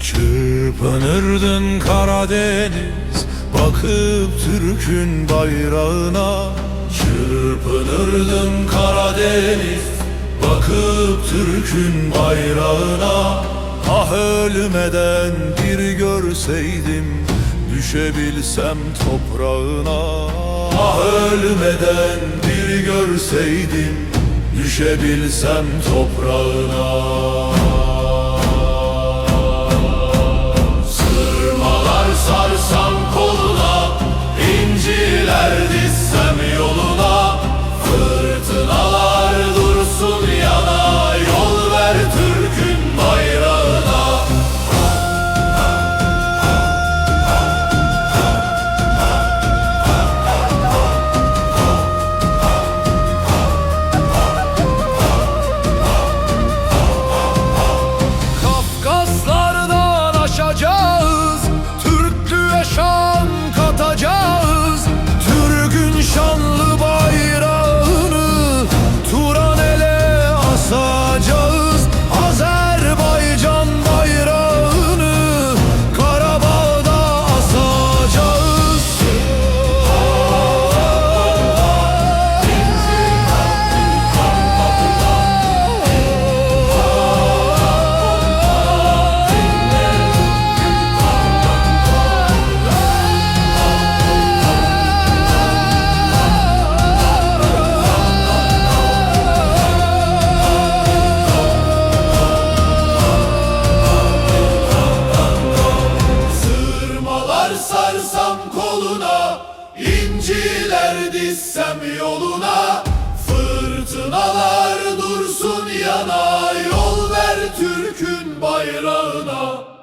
Çırpınırdın Karadeniz Bakıp Türk'ün bayrağına Çırpınırdın Karadeniz Bakıp Türk'ün bayrağına. Ah ölmeden bir görseydim Düşebilsem toprağına. Ah ölmeden bir görseydim Düşebilsem toprağına koluna inciler dizsem yoluna Fırtınalar dursun yana Yol ver Türk'ün bayrağına